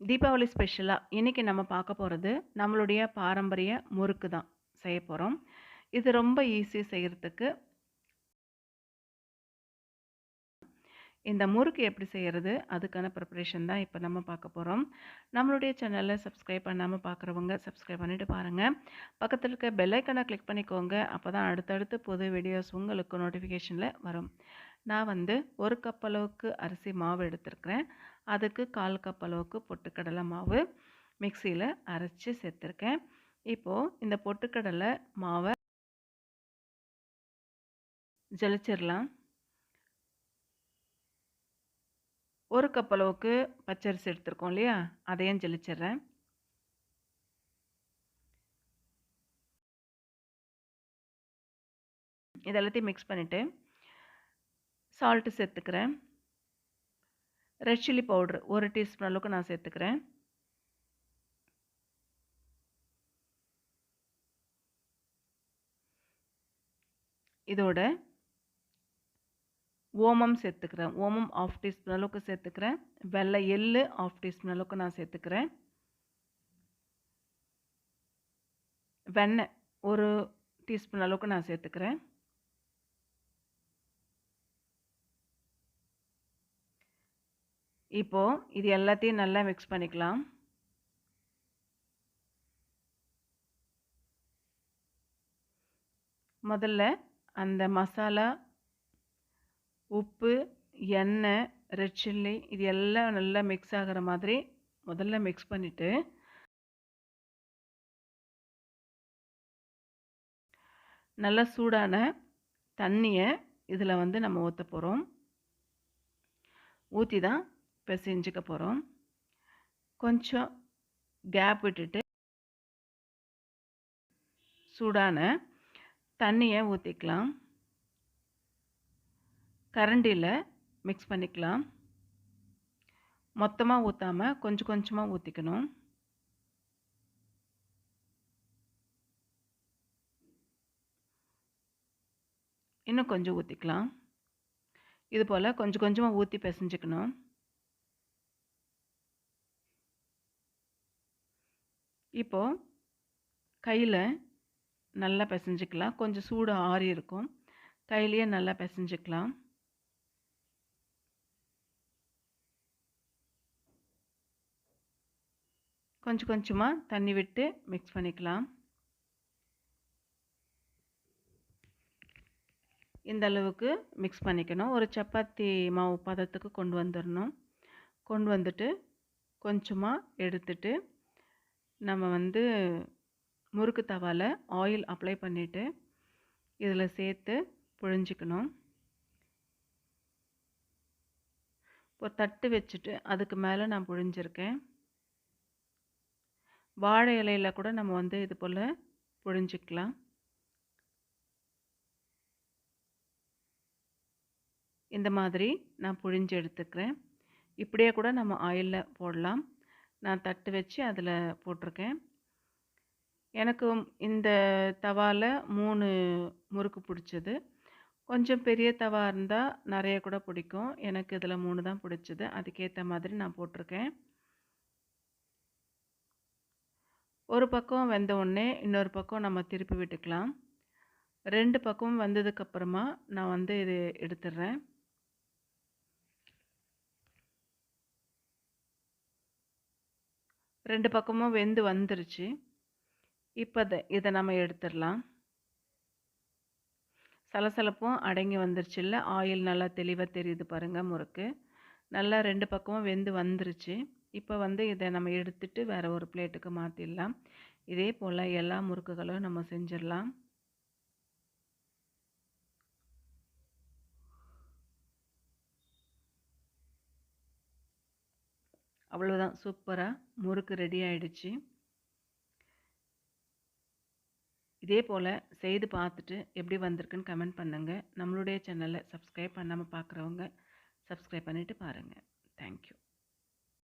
தீபாவளி ஸ்பெஷலாக இன்றைக்கி நம்ம பார்க்க போகிறது நம்மளுடைய பாரம்பரிய முறுக்கு தான் செய்ய போகிறோம் இது ரொம்ப ஈஸி செய்கிறதுக்கு இந்த முறுக்கு எப்படி செய்கிறது அதுக்கான ப்ரிப்பரேஷன் தான் இப்போ நம்ம பார்க்க போகிறோம் நம்மளுடைய சேனலில் சப்ஸ்கிரைப் பண்ணாமல் பார்க்குறவங்க சப்ஸ்கிரைப் பண்ணிவிட்டு பாருங்கள் பக்கத்தில் இருக்க பெல்லைக்கனை கிளிக் பண்ணிக்கோங்க. அப்போ தான் அடுத்தடுத்து புது வீடியோஸ் உங்களுக்கு நோட்டிஃபிகேஷனில் வரும். நான் வந்து ஒரு கப் அளவுக்கு அரிசி மாவு எடுத்திருக்கிறேன். அதுக்கு கால் கப் அளவுக்கு பொட்டுக்கடலை மாவு மிக்சியில் அரைச்சி சேர்த்துருக்கேன். இப்போது இந்த பொட்டுக்கடலை மாவை ஜலிச்சிடலாம். ஒரு கப் அளவுக்கு பச்சரிசி எடுத்திருக்கோம் இல்லையா? அதையும் ஜலிச்சிட்றேன். இதெல்லாத்தையும் மிக்ஸ் பண்ணிவிட்டு சால்ட்டு சேர்த்துக்கிறேன். ரெட் சில்லி பவுட்ரு ஒரு டீஸ்பூன் அளவுக்கு நான் சேர்த்துக்கிறேன். இதோட ஓமம் சேர்த்துக்கிறேன். ஓமம் ஆஃப் டீஸ்பூன் அளவுக்கு சேர்த்துக்கிறேன். வெள்ளை எள்ளு ஆஃப் டீஸ்பூன் அளவுக்கு நான் சேர்த்துக்கிறேன். வெண்ணெய் ஒரு டீஸ்பூன் அளவுக்கு நான் சேர்த்துக்கிறேன். இப்போது இது எல்லாத்தையும் நல்லா மிக்ஸ் பண்ணிக்கலாம். முதல்ல அந்த மசாலா உப்பு எண்ணெய் ரெட் சில்லி இது எல்லாம் நல்லா மிக்ஸ் ஆகிற மாதிரி முதல்ல மிக்ஸ் பண்ணிவிட்டு நல்லா சூடான தண்ணியை இதில் வந்து நம்ம ஊற்ற போகிறோம் ஊற்றி தான் பிசைஞ்சிக்க போகிறோம் கொஞ்சம் கேப் விட்டுட்டு சூடான தண்ணியை ஊற்றிக்கலாம் கரண்டியில் மிக்ஸ் பண்ணிக்கலாம். மொத்தமாக ஊற்றாமல் கொஞ்சம் கொஞ்சமாக ஊற்றிக்கணும் இன்னும் கொஞ்சம் ஊற்றிக்கலாம் இது போல் கொஞ்சம் கொஞ்சமாக ஊற்றி பிசைஞ்சிக்கணும். இப்போது கையில் நல்லா பிசைஞ்சிக்கலாம். கொஞ்சம் சூடு ஆறி இருக்கும். கையிலையே நல்லா பிசைஞ்சிக்கலாம். கொஞ்சம் கொஞ்சமாக தண்ணி விட்டு மிக்ஸ் பண்ணிக்கலாம். இந்த அளவுக்கு மிக்ஸ் பண்ணிக்கணும். ஒரு சப்பாத்தி மாவு பதத்துக்கு கொண்டு வந்துடணும் கொண்டு வந்துட்டு கொஞ்சமாக எடுத்துட்டு நம்ம வந்து முறுக்கு தவாவில் ஆயில் அப்ளை பண்ணிவிட்டு இதில் சேர்த்து புழிஞ்சிக்கணும். ஒரு தட்டு வச்சுட்டு அதுக்கு மேலே நான் புழிஞ்சிருக்கேன். வாழை இலையில் கூட நம்ம வந்து இது போல் புழிஞ்சிக்கலாம். இந்த மாதிரி நான் புழிஞ்சு எடுத்துக்கிறேன். இப்படியே கூட நம்ம ஆயிலில் போடலாம். நான் தட்டு வச்சு அதில் போட்டிருக்கேன். எனக்கு இந்த தவாவில் மூணு முறுக்கு பிடிச்சது. கொஞ்சம் பெரிய தவா இருந்தால் நிறைய கூட பிடிக்கும். எனக்கு இதில் மூணு தான் பிடிச்சது. அதுக்கேற்ற மாதிரி நான் போட்டிருக்கேன். ஒரு பக்கம் வெந்த உடனே இன்னொரு பக்கம் நம்ம திருப்பி விட்டுக்கலாம். ரெண்டு பக்கமும் வந்ததுக்கப்புறமா நான் வந்து இது எடுத்துடுறேன் ரெண்டு பக்கமும் வெந்து வந்துருச்சு. இப்போ இதை நம்ம எடுத்துடலாம். சலசலப்பும் அடங்கி வந்துருச்சுல்ல ஆயில் நல்லா தெளிவாக தெரியுது பாருங்கள் முறுக்கு. நல்லா ரெண்டு பக்கமும் வெந்து வந்துருச்சு. இப்போ வந்து இதை நம்ம எடுத்துட்டு வேறு ஒரு பிளேட்டுக்கு மாற்றிடலாம் இதே போல் எல்லா முறுக்குகளும் நம்ம செஞ்சிடலாம். அவ்வளோதான் சூப்பராக முறுக்கு ரெடி ஆயிடுச்சு. இதே போல் செய்து பார்த்துட்டு எப்படி வந்திருக்குன்னு கமெண்ட் பண்ணுங்கள் நம்மளுடைய சேனலை சப்ஸ்கிரைப் பண்ணாமல் பார்க்குறவங்க சப்ஸ்கிரைப் பண்ணிவிட்டு பாருங்கள் தேங்க்யூ